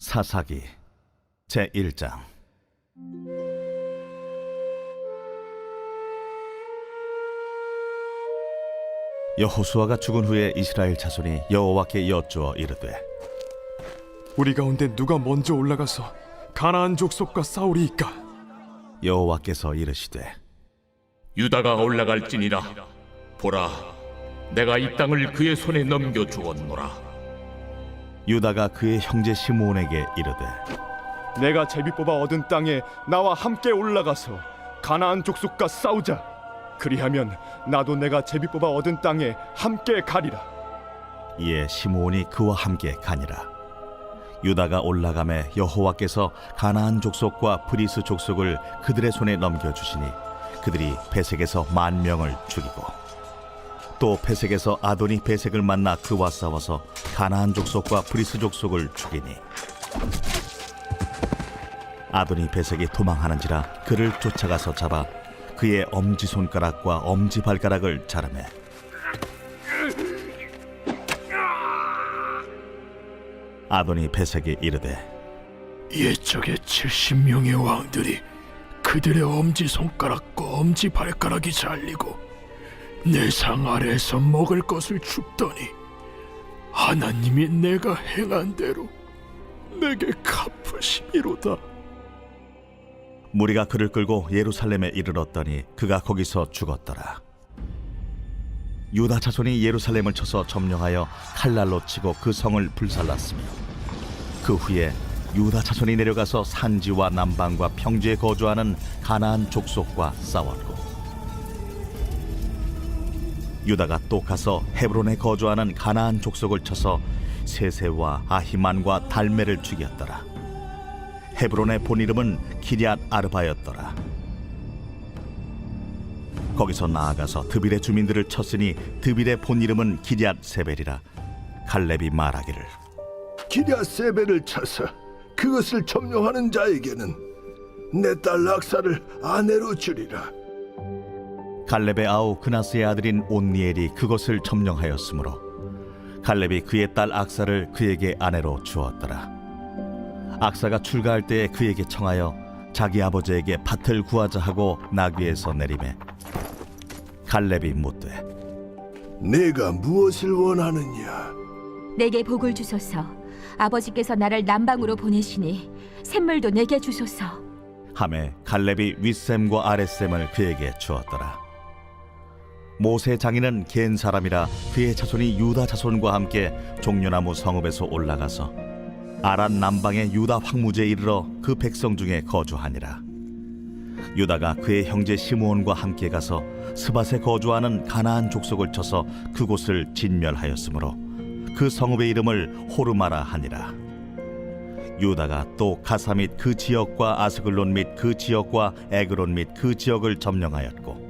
사사기 제 1장. 여호수아가 죽은 후에 이스라엘 자손이 여호와께 여쭈어 이르되 우리 가운데 누가 먼저 올라가서 가나안 족속과 싸우리이까? 여호와께서 이르시되 유다가 올라갈지니라. 보라 내가 이 땅을 그의 손에 넘겨 주었노라 유다가 그의 형제 시므온에게 이르되 내가 제비 뽑아 얻은 땅에 나와 함께 올라가서 가나안 족속과 싸우자. 그리하면 나도 내가 제비 뽑아 얻은 땅에 함께 가리라. 이에 시므온이 그와 함께 가니라 유다가 올라가매 여호와께서 가나안 족속과 브리스 족속을 그들의 손에 넘겨 주시니 그들이 베색에서 만 명을 죽이고 또 베색에서 아도니 베색을 만나 그와 싸워서 가나안 족속과 브리스 족속을 죽이니. 아도니 베색이 도망하는지라 그를 쫓아가서 잡아 그의 엄지 손가락과 엄지 발가락을 자르매. 아도니 베색이 이르되 옛적의 70명의 왕들이 그들의 엄지 손가락과 엄지 발가락이 잘리고 내 상 아래에서 먹을 것을 줍더니 하나님이 내가 행한 대로 내게 갚으시미로다 무리가 그를 끌고 예루살렘에 이르렀더니 그가 거기서 죽었더라. 유다 자손이 예루살렘을 쳐서 점령하여 칼날로 치고 그 성을 불살랐으며 그 후에 유다 자손이 내려가서 산지와 남방과 평지에 거주하는 가나안 족속과 싸웠고 유다가 또 가서 헤브론에 거주하는 가나안 족속을 쳐서 세세와 아히만과 달메를 죽였더라. 헤브론의 본 이름은 기리앗 아르바였더라. 거기서 나아가서 드빌의 주민들을 쳤으니 드빌의 본 이름은 기리앗 세벨이라. 갈렙이 말하기를 기랴세벨을 쳐서 그것을 점령하는 자에게는 내 딸 락사를 아내로 주리라. 갈렙의 아우 그나스의 아들인 온니엘이 그것을 점령하였으므로 갈렙이 그의 딸 악사를 그에게 아내로 주었더라. 악사가 출가할 때에 그에게 청하여 자기 아버지에게 밭을 구하자 하고 나귀에서 내림에 갈렙이 묻되 내가 무엇을 원하느냐? 내게 복을 주소서. 아버지께서 나를 남방으로 보내시니 샘물도 내게 주소서. 함에 갈렙이 윗샘과 아랫샘을 그에게 주었더라. 모세 장인은 겐 사람이라 그의 자손이 유다 자손과 함께 종려나무 성읍에서 올라가서 아란 남방의 유다 황무지에 이르러 그 백성 중에 거주하니라. 유다가 그의 형제 시므온과 함께 가서 스밧에 거주하는 가나안 족속을 쳐서 그곳을 진멸하였으므로 그 성읍의 이름을 호르마라 하니라. 유다가 또 가사 및 그 지역과 아스글론 및 그 지역과 에그론 및 그 지역을 점령하였고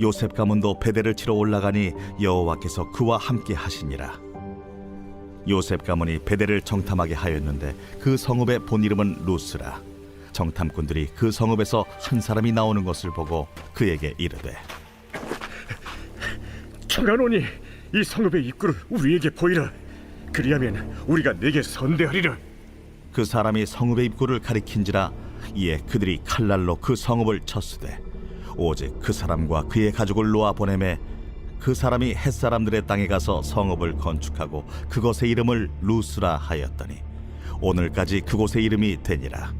요셉 가문도 베델을 치러 올라가니 여호와께서 그와 함께 하시니라. 요셉 가문이 베델을 정탐하게 하였는데 그 성읍의 본 이름은 루스라. 정탐꾼들이 그 성읍에서 한 사람이 나오는 것을 보고 그에게 이르되 청하노니 이 성읍의 입구를 우리에게 보이라. 그리하면 우리가 내게 선대하리라. 그 사람이 성읍의 입구를 가리킨지라 이에 그들이 칼날로 그 성읍을 쳤으되 오직 그 사람과 그의 가족을 놓아 보내매 그 사람이 햇 사람들의 땅에 가서 성읍을 건축하고 그것의 이름을 루스라 하였더니 오늘까지 그곳의 이름이 되니라.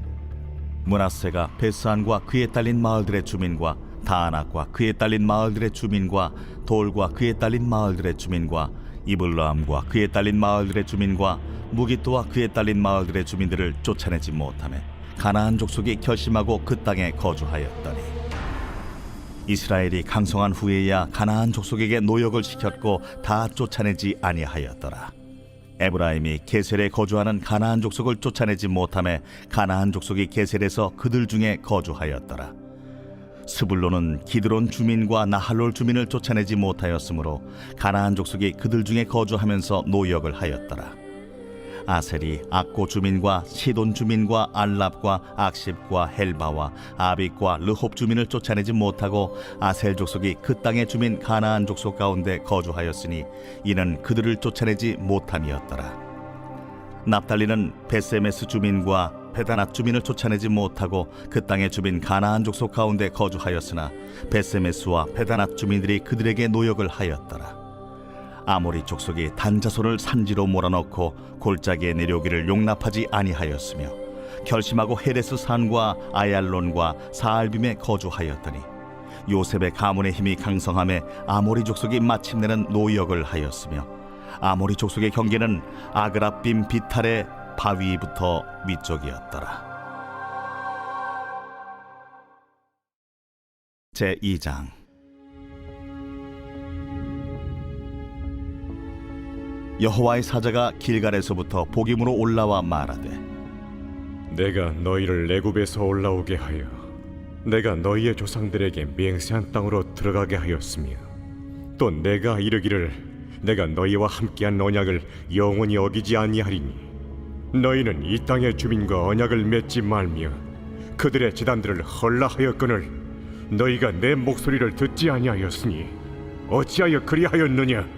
문하세가 베스안과 그에 딸린 마을들의 주민과 다안악과 그에 딸린 마을들의 주민과 돌과 그에 딸린 마을들의 주민과 이블라함과 그에 딸린 마을들의 주민과 무기토와 그에 딸린 마을들의 주민들을 쫓아내지 못하며 가나안 족속이 결심하고 그 땅에 거주하였더니 이스라엘이 강성한 후에야 가나안 족속에게 노역을 시켰고 다 쫓아내지 아니하였더라 에브라임이 게셀에 거주하는 가나안 족속을 쫓아내지 못함에 가나안 족속이 게셀에서 그들 중에 거주하였더라. 스불론은 기드론 주민과 나할롤 주민을 쫓아내지 못하였으므로 가나안 족속이 그들 중에 거주하면서 노역을 하였더라. 아셀이 악고 주민과 시돈 주민과 알랍과 악십과 헬바와 아빅과 르홉 주민을 쫓아내지 못하고 아셀 족속이 그 땅의 주민 가나안 족속 가운데 거주하였으니 이는 그들을 쫓아내지 못함이었더라. 납달리는 베세메스 주민과 베다낫 주민을 쫓아내지 못하고 그 땅의 주민 가나안 족속 가운데 거주하였으나 베세메스와 베다낫 주민들이 그들에게 노역을 하였더라. 아모리 족속이 단자손을 산지로 몰아넣고 골짜기에 내려오기를 용납하지 아니하였으며 결심하고 헤레스 산과 아얄론과 사알빔에 거주하였더니 요셉의 가문의 힘이 강성함에 아모리 족속이 마침내는 노역을 하였으며 아모리 족속의 경계는 아그라빔 비탈의 바위부터 위쪽이었더라. 제 2장 여호와의 사자가 길갈에서부터 복임으로 올라와 말하되 내가 너희를 내굽에서 올라오게 하여 내가 너희의 조상들에게 맹세한 땅으로 들어가게 하였으며 또 내가 이르기를 내가 너희와 함께한 언약을 영원히 어기지 아니하리니 너희는 이 땅의 주민과 언약을 맺지 말며 그들의 재단들을 헐라하였거늘 너희가 내 목소리를 듣지 아니하였으니 어찌하여 그리하였느냐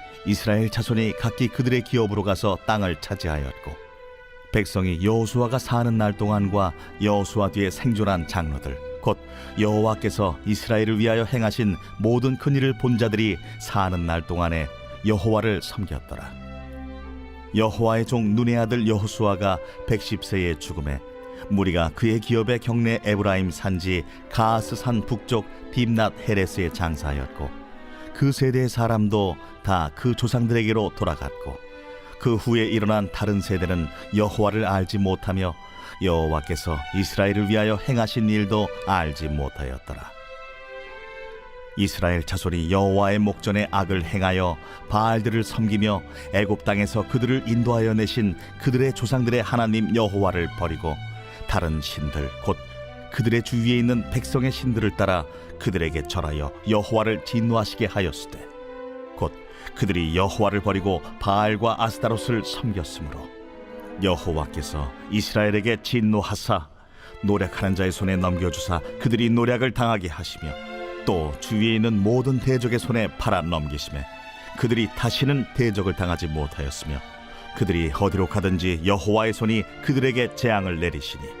이스라엘 자손이 각기 그들의 기업으로 가서 땅을 차지하였고 백성이 여호수아가 사는 날 동안과 여호수아 뒤에 생존한 장로들 곧 여호와께서 이스라엘을 위하여 행하신 모든 큰 일을 본 자들이 사는 날 동안에 여호와를 섬겼더라. 여호와의 종 눈의 아들 여호수아가 110세의 죽음에 무리가 그의 기업의 경내 에브라임 산지 가스 산 북쪽 딥낫 헤레스에 장사하였고 그 세대의 사람도 다 그 조상들에게로 돌아갔고 그 후에 일어난 다른 세대는 여호와를 알지 못하며 여호와께서 이스라엘을 위하여 행하신 일도 알지 못하였더라. 이스라엘 자손이 여호와의 목전에 악을 행하여 바알들을 섬기며 애굽 땅에서 그들을 인도하여 내신 그들의 조상들의 하나님 여호와를 버리고 다른 신들 곧 그들의 주위에 있는 백성의 신들을 따라 그들에게 절하여 여호와를 진노하시게 하였으되 곧 그들이 여호와를 버리고 바알과 아스타롯을 섬겼으므로 여호와께서 이스라엘에게 진노하사 노력하는 자의 손에 넘겨주사 그들이 노력을 당하게 하시며 또 주위에 있는 모든 대적의 손에 팔아 넘기심에 그들이 다시는 대적을 당하지 못하였으며 그들이 어디로 가든지 여호와의 손이 그들에게 재앙을 내리시니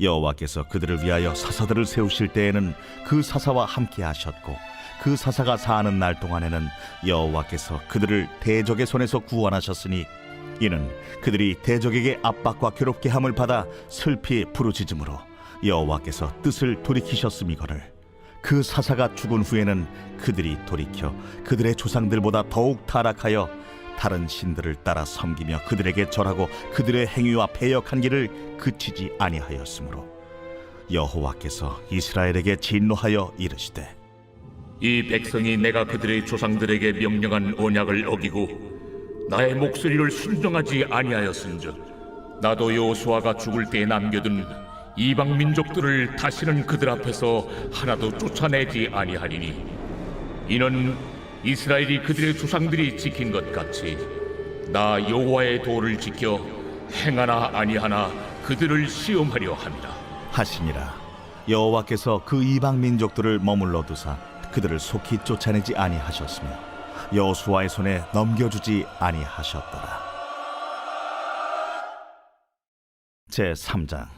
여호와께서 그들을 위하여 사사들을 세우실 때에는 그 사사와 함께 하셨고 그 사사가 사는 날 동안에는 여호와께서 그들을 대적의 손에서 구원하셨으니 이는 그들이 대적에게 압박과 괴롭게 함을 받아 슬피 부르짖음으로 여호와께서 뜻을 돌이키셨음이거늘. 그 사사가 죽은 후에는 그들이 돌이켜 그들의 조상들보다 더욱 타락하여 다른 신들을 따라 섬기며 그들에게 절하고 그들의 행위와 배역한 길을 그치지 아니하였으므로 여호와께서 이스라엘에게 진노하여 이르시되 이 백성이 내가 그들의 조상들에게 명령한 언약을 어기고 나의 목소리를 순종하지 아니하였은즉 나도 여호수아가 죽을 때에 남겨둔 이방 민족들을 다시는 그들 앞에서 하나도 쫓아내지 아니하리니 이는 이스라엘이 그들의 조상들이 지킨 것 같이 나 여호와의 도를 지켜 행하나 아니하나 그들을 시험하려 함이라 하시니라. 여호와께서 그 이방 민족들을 머물러 두사 그들을 속히 쫓아내지 아니하셨으며 여호수아의 손에 넘겨주지 아니하셨더라. 제 3장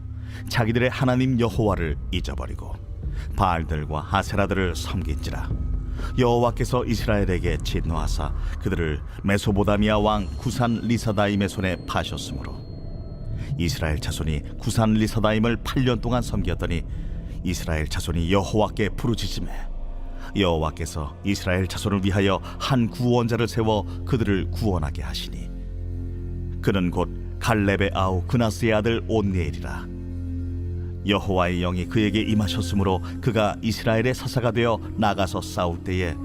자기들의 하나님 여호와를 잊어버리고 바알들과 하세라들을 섬긴지라. 여호와께서 이스라엘에게 진노하사 그들을 메소보다미아 왕 구산 리사다임의 손에 파셨으므로. 이스라엘 자손이 구산 리사다임을 8년 동안 섬겼더니 이스라엘 자손이 여호와께 부르짖음에 여호와께서 이스라엘 자손을 위하여 한 구원자를 세워 그들을 구원하게 하시니 그는 곧 갈렙의 아우 그나스의 아들 온니엘이라 여호와의 영이 그에게 임하셨으므로 그가 이스라엘의 사사가 되어 나가서 싸울 때에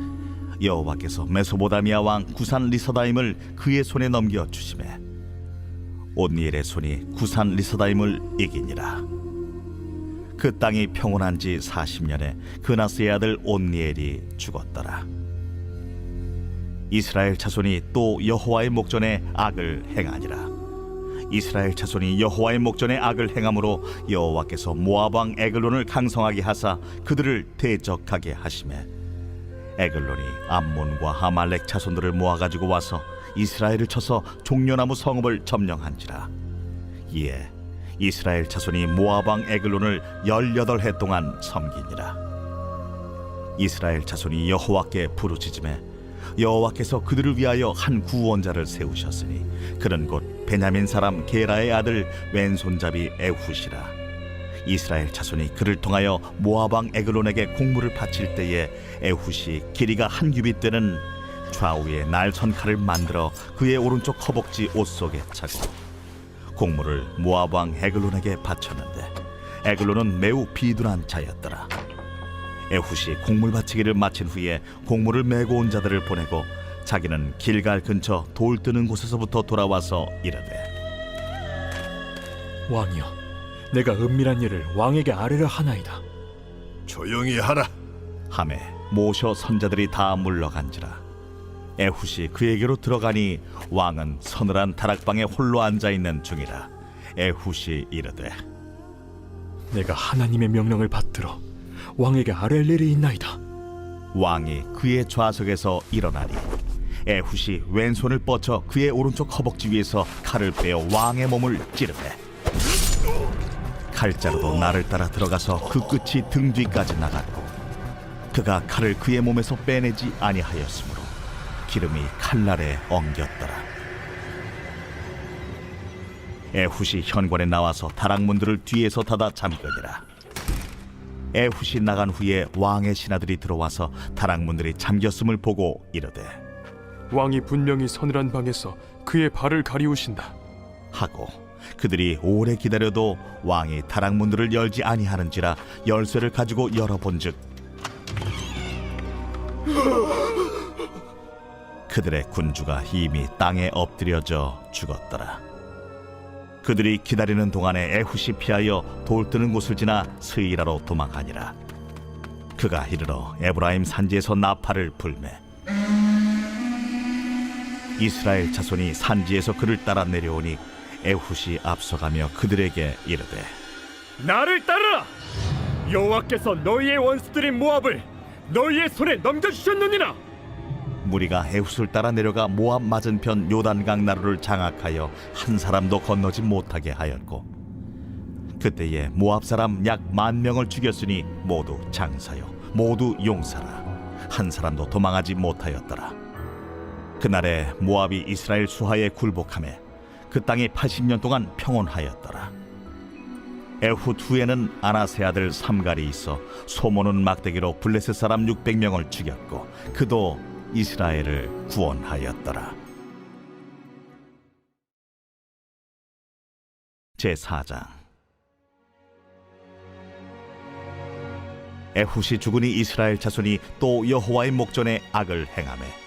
여호와께서 메소보다미아 왕 구산 리사다임을 그의 손에 넘겨 주심에 온니엘의 손이 구산 리사다임을 이기니라. 그 땅이 평온한 지 40년에 그나스의 아들 온니엘이 죽었더라. 이스라엘 자손이 또 여호와의 목전에 악을 행하니라 이스라엘 자손이 여호와의 목전에 악을 행함으로 여호와께서 모압 왕 에글론을 강성하게 하사 그들을 대적하게 하심에 에글론이 암몬과 하말렉 자손들을 모아 가지고 와서 이스라엘을 쳐서 종려나무 성읍을 점령한지라. 이에 이스라엘 자손이 모압 왕 에글론을 열여덟 해 동안 섬기니라. 이스라엘 자손이 여호와께 부르짖음에 여호와께서 그들을 위하여 한 구원자를 세우셨으니 그는 곧 베냐민 사람 게라의 아들 왼손잡이 에훗이라. 이스라엘 자손이 그를 통하여 왕 에글론에게 공물을 바칠 때에 에훗이 길이가 한 규빗 되는 좌우에 날선 칼을 만들어 그의 오른쪽 허벅지 옷 속에 차고 공물을 왕 에글론에게 바쳤는데 에글론은 매우 비둔한 자였더라. 에훗이 곡물 바치기를 마친 후에 곡물을 메고 온 자들을 보내고 자기는 길갈 근처 돌 뜨는 곳에서부터 돌아와서 이르되 왕이여, 내가 은밀한 일을 왕에게 아뢰려 하나이다. 조용히 하라. 함에 모셔 선자들이 다 물러간지라 에훗이 그에게로 들어가니 왕은 서늘한 다락방에 홀로 앉아 있는 중이라 에훗이 이르되 내가 하나님의 명령을 받들어 왕에게 아뢰 일이 있나이다. 왕이 그의 좌석에서 일어나니 에훗이 왼손을 뻗쳐 그의 오른쪽 허벅지 위에서 칼을 빼어 왕의 몸을 찌르되 칼자루도 나를 따라 들어가서 그 끝이 등 뒤까지 나갔고 그가 칼을 그의 몸에서 빼내지 아니하였으므로 기름이 칼날에 엉겼더라. 에훗이 현관에 나와서 다락문들을 뒤에서 닫아 잠그니라. 에훗이 나간 후에 왕의 신하들이 들어와서 다락문들이 잠겼음을 보고 이르되 왕이 분명히 서늘한 방에서 그의 발을 가리우신다. 하고 그들이 오래 기다려도 왕이 다락문들을 열지 아니하는지라 열쇠를 가지고 열어본즉 그들의 군주가 이미 땅에 엎드려져 죽었더라. 그들이 기다리는 동안에 에훗이 피하여 돌 뜨는 곳을 지나 스이라로 도망하니라. 그가 이르러 에브라임 산지에서 나팔을 불매. 이스라엘 자손이 산지에서 그를 따라 내려오니 에훗이 앞서가며 그들에게 이르되 나를 따르라. 여호와께서 너희의 원수들인 모압을 너희의 손에 넘겨주셨느니라. 무리가 에훗을 따라 내려가 모압 맞은편 요단강 나루를 장악하여 한 사람도 건너지 못하게 하였고 그때에 모압 사람 약 만 명을 죽였으니 모두 장사요 모두 용사라 한 사람도 도망하지 못하였더라 그날에 모압이 이스라엘 수하에 굴복함에 그 땅이 80년 동안 평온하였더라 에훗 후에는 아나세 아들 삼갈이 있어 소모는 막대기로 블레셋 사람 600명을 죽였고 그도 이스라엘을 구원하였더라. 제 4장 에훗이 죽으니 이스라엘 자손이 또 여호와의 목전에 악을 행하매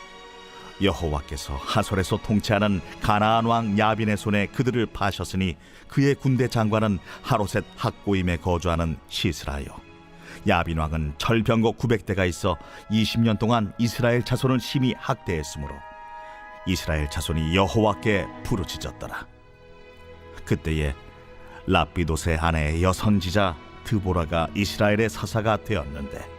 여호와께서 하솔에서 통치하는 가나안 왕 야빈의 손에 그들을 파셨으니 그의 군대 장관은 하로셋 학고임에 거주하는 시스라요. 야빈 왕은 철병거 900대가 있어 20년 동안 이스라엘 자손을 심히 학대했으므로 이스라엘 자손이 여호와께 부르짖었더라. 그때에 라피도세 아내의 여선지자 드보라가 이스라엘의 사사가 되었는데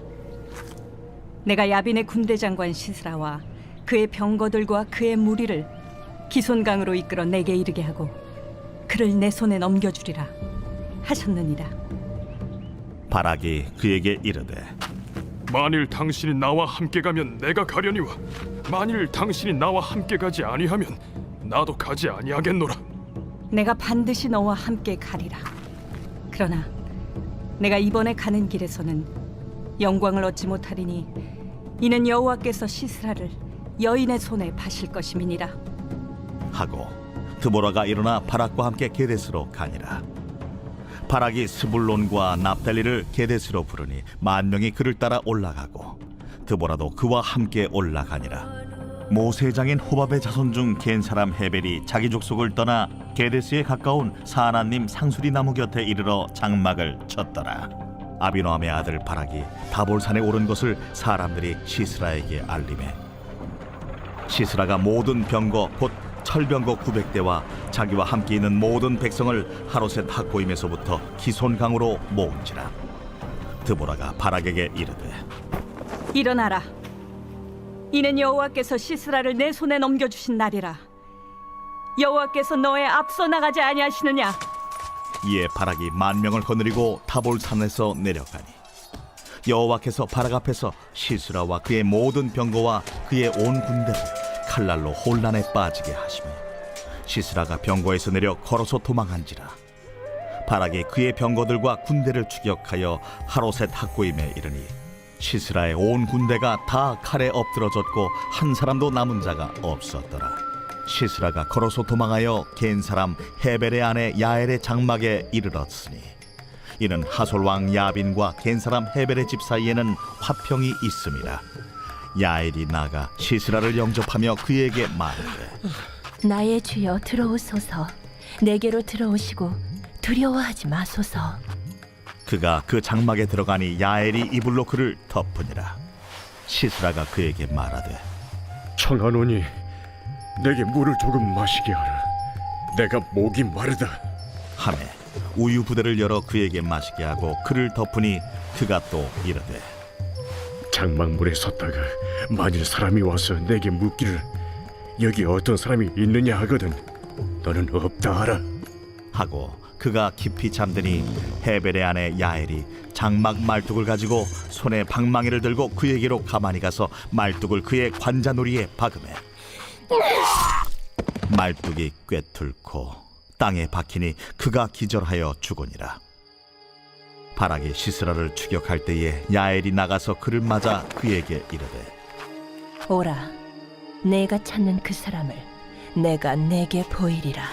내가 야빈의 군대 장관 시스라와 그의 병거들과 그의 무리를 기손강으로 이끌어 내게 이르게 하고 그를 내 손에 넘겨주리라 하셨느니라. 바락이 그에게 이르되 만일 당신이 나와 함께 가면 내가 가려니와 만일 당신이 나와 함께 가지 아니하면 나도 가지 아니하겠노라. 내가 반드시 너와 함께 가리라. 그러나 내가 이번에 가는 길에서는 영광을 얻지 못하리니 이는 여호와께서 시스라를 여인의 손에 파실 것임이니라. 하고 드보라가 일어나 바락과 함께 게데스로 가니라. 바락이 스불론과 납달리를 게데스로 부르니 만 명이 그를 따라 올라가고 드보라도 그와 함께 올라가니라. 모세장인 호밥의 자손 중 겐 사람 헤벨이 자기 족속을 떠나 게데스에 가까운 사하나님 상수리 나무 곁에 이르러 장막을 쳤더라. 아비노함의 아들 바락이 다볼산에 오른 것을 사람들이 시스라에게 알림해 시스라가 모든 병거 곧 철병거 900대와 자기와 함께 있는 모든 백성을 하로셋 학고임에서부터 기손강으로 모은지라 드보라가 바락에게 이르되 일어나라. 이는 여호와께서 시스라를 내 손에 넘겨주신 날이라. 여호와께서 너의 앞서 나가지 아니하시느냐? 이에 바락이 만 명을 거느리고 타볼산에서 내려가니 여호와께서 바락 앞에서 시스라와 그의 모든 병거와 그의 온 군대를 칼날로 혼란에 빠지게 하시며 시스라가 병거에서 내려 걸어서 도망한지라 바락이 그의 병거들과 군대를 추격하여 하로셋 학고임에 이르니 시스라의 온 군대가 다 칼에 엎드러졌고 한 사람도 남은 자가 없었더라. 시스라가 걸어서 도망하여 겐 사람 헤벨의 아내 야엘의 장막에 이르렀으니 이는 하솔 왕 야빈과 겐 사람 헤벨의 집 사이에는 화평이 있음이라. 야엘이 나가 시스라를 영접하며 그에게 말하되 나의 주여 들어오소서. 내게로 들어오시고 두려워하지 마소서. 그가 그 장막에 들어가니 야엘이 이불로 그를 덮으니라. 시스라가 그에게 말하되 청하노니 내게 물을 조금 마시게 하라. 내가 목이 마르다. 하매 우유 부대를 열어 그에게 마시게 하고 그를 덮으니 그가 또 이르되 장막문에 섰다가 만일 사람이 와서 내게 묻기를 여기 어떤 사람이 있느냐 하거든 너는 없다 하라. 하고 그가 깊이 잠드니 헤벨의 아내 야엘이 장막 말뚝을 가지고 손에 방망이를 들고 그에게로 가만히 가서 말뚝을 그의 관자놀이에 박음해 말뚝이 꿰뚫고 땅에 박히니 그가 기절하여 죽으니라 바락이 시스라를 추격할 때에 야엘이 나가서 그를 맞아 그에게 이르되 오라. 내가 찾는 그 사람을 내가 내게 보이리라.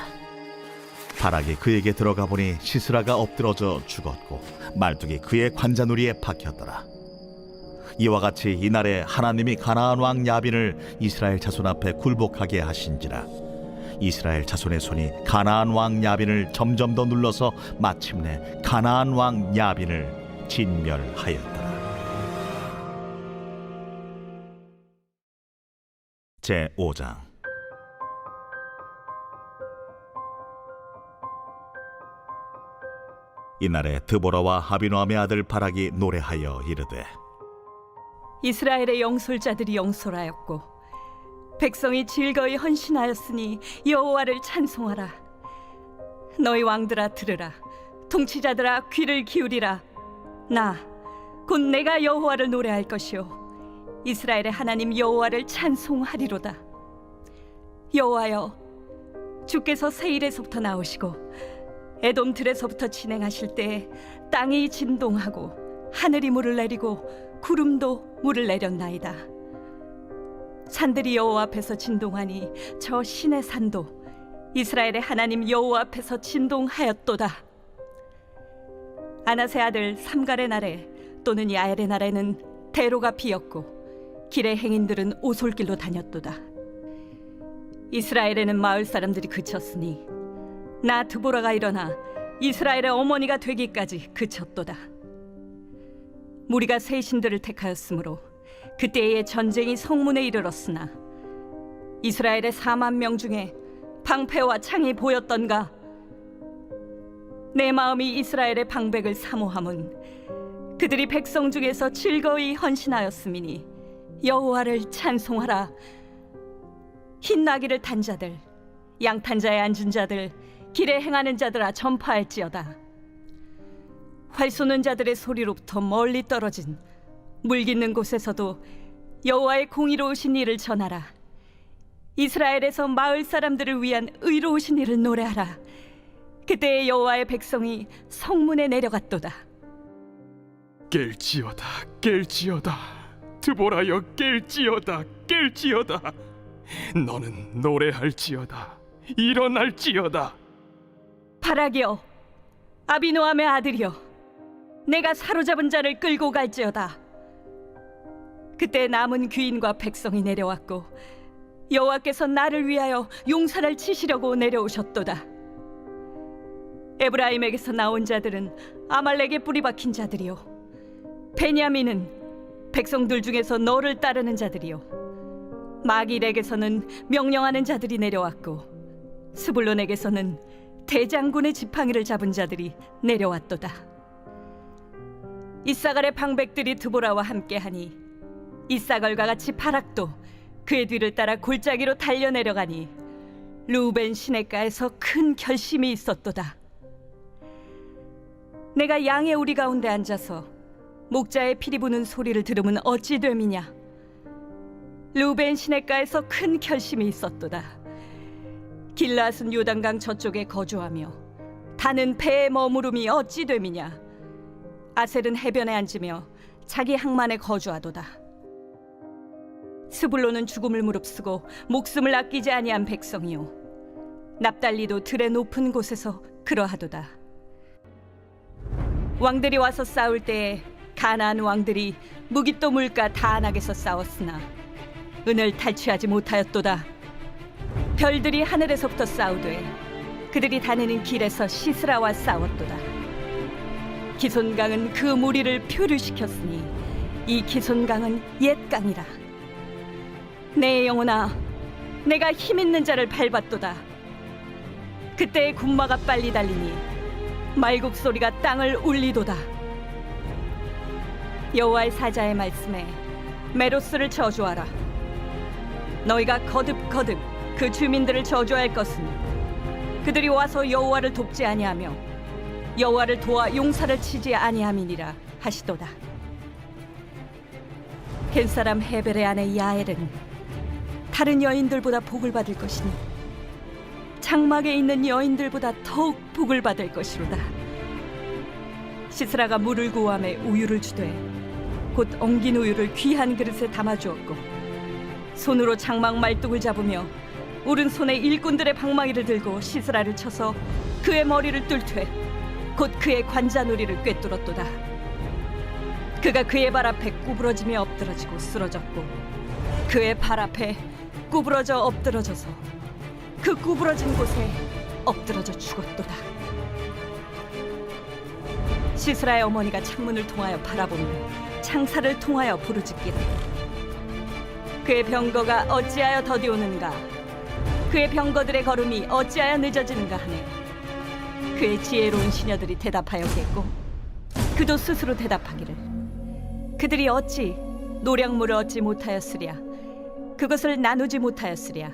바락이 그에게 들어가 보니 시스라가 엎드러져 죽었고 말뚝이 그의 관자놀이에 박혔더라. 이와 같이 이날에 하나님이 가나안 왕 야빈을 이스라엘 자손 앞에 굴복하게 하신지라. 이스라엘 자손의 손이 가나안 왕 야빈을 점점 더 눌러서 마침내 가나안 왕 야빈을 진멸하였더라. 제 5장. 이날에 드보라와 하비노함의 아들 바락이 노래하여 이르되 이스라엘의 영솔자들이 영솔하였고 백성이 즐거이 헌신하였으니 여호와를 찬송하라. 너희 왕들아 들으라. 통치자들아 귀를 기울이라. 나 곧 내가 여호와를 노래할 것이요. 이스라엘의 하나님 여호와를 찬송하리로다. 여호와여 주께서 세일에서부터 나오시고 에돔 들에서부터 진행하실 때 땅이 진동하고 하늘이 물을 내리고 구름도 물을 내렸나이다. 산들이 여호와 앞에서 진동하니 저 신의 산도 이스라엘의 하나님 여호와 앞에서 진동하였도다. 아나세 아들 삼갈의 날에 또는 야엘의 날에는 대로가 비었고 길의 행인들은 오솔길로 다녔도다. 이스라엘에는 마을 사람들이 그쳤으니 나 드보라가 일어나 이스라엘의 어머니가 되기까지 그쳤도다. 무리가 새 신들을 택하였으므로 그때의 전쟁이 성문에 이르렀으나 이스라엘의 4만 명 중에 방패와 창이 보였던가? 내 마음이 이스라엘의 방백을 사모함은 그들이 백성 중에서 즐거이 헌신하였음이니 여호와를 찬송하라. 흰 나귀를 탄 자들 양탄 자에 앉은 자들 길에 행하는 자들아 전파할지어다 활 쏘는 자들의 소리로부터 멀리 떨어진 물 깃는 곳에서도 여호와의 공의로우신 일을 전하라. 이스라엘에서 마을 사람들을 위한 의로우신 일을 노래하라. 그때 여호와의 백성이 성문에 내려갔도다. 깰지어다 깰지어다 드보라여 깰지어다 깰지어다 너는 노래할지어다 일어날지어다 바라기여, 아비노함의 아들이여, 내가 사로잡은 자를 끌고 갈지어다. 그때 남은 귀인과 백성이 내려왔고 여호와께서 나를 위하여 용사를 치시려고 내려오셨도다. 에브라임에게서 나온 자들은 아말렉에 뿌리 박힌 자들이요 베냐민은 백성들 중에서 너를 따르는 자들이요 마길에게서는 명령하는 자들이 내려왔고 스불론에게서는 대장군의 지팡이를 잡은 자들이 내려왔도다. 이사갈의 방백들이 드보라와 함께하니 이사갈과 같이 바락도 그의 뒤를 따라 골짜기로 달려 내려가니 루벤 시내가에서 큰 결심이 있었도다. 내가 양의 우리 가운데 앉아서 목자의 피리 부는 소리를 들으면 어찌 됨이냐? 루벤 시내가에서 큰 결심이 있었도다. 길라앗은 요단강 저쪽에 거주하며 다는 배에 머무름이 어찌 됨이냐? 아셀은 해변에 앉으며 자기 항만에 거주하도다. 스불로는 죽음을 무릅쓰고 목숨을 아끼지 아니한 백성이요 납달리도 들의 높은 곳에서 그러하도다. 왕들이 와서 싸울 때에 가나안 왕들이 무기또 물가 다안악에서 싸웠으나 은을 탈취하지 못하였도다. 별들이 하늘에서부터 싸우되 그들이 다니는 길에서 시스라와 싸웠도다. 기손강은 그 무리를 표류시켰으니 이 기손강은 옛 강이라. 내 영혼아, 내가 힘 있는 자를 밟았도다. 그때의 군마가 빨리 달리니 말국 소리가 땅을 울리도다. 여호와의 사자의 말씀에 메로스를 저주하라. 너희가 거듭 거듭 그 주민들을 저주할 것은 그들이 와서 여호와를 돕지 아니하며 여호와를 도와 용사를 치지 아니함이니라 하시도다. 겐 사람 헤벨의 아내 야엘은 다른 여인들보다 복을 받을 것이니 장막에 있는 여인들보다 더욱 복을 받을 것이로다. 시스라가 물을 구함에 우유를 주되 곧 엉긴 우유를 귀한 그릇에 담아 주었고 손으로 장막 말뚝을 잡으며 오른손에 일꾼들의 방망이를 들고 시스라를 쳐서 그의 머리를 뚫되 곧 그의 관자놀이를 꿰뚫었도다. 그가 그의 발 앞에 구부러지며 엎드러지고 쓰러졌고 그의 발 앞에 구부러져 엎드러져서 그 구부러진 곳에 엎드러져 죽었도다. 시스라의 어머니가 창문을 통하여 바라보며 창살을 통하여 부르짖기를 그의 병거가 어찌하여 더디오는가 그의 병거들의 걸음이 어찌하여 늦어지는가 하네 그의 지혜로운 시녀들이 대답하였겠고 그도 스스로 대답하기를. 그들이 어찌 노량물을 얻지 못하였으랴? 그것을 나누지 못하였으랴?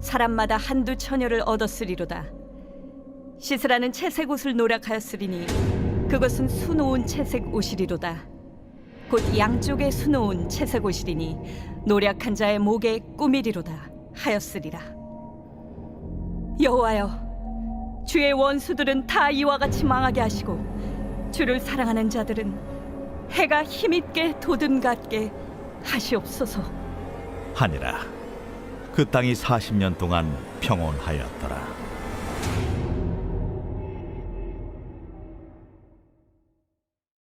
사람마다 한두 처녀를 얻었으리로다. 시스라는 채색 옷을 노력하였으리니 그것은 수놓은 채색 옷이리로다. 곧 양쪽에 수놓은 채색 옷이리니 노력한 자의 목에 꾸미리로다 하였으리라. 여호와여 주의 원수들은 다 이와 같이 망하게 하시고 주를 사랑하는 자들은 해가 힘있게 도든 같게 하시옵소서. 하니라. 그 땅이 40년 동안 평온하였더라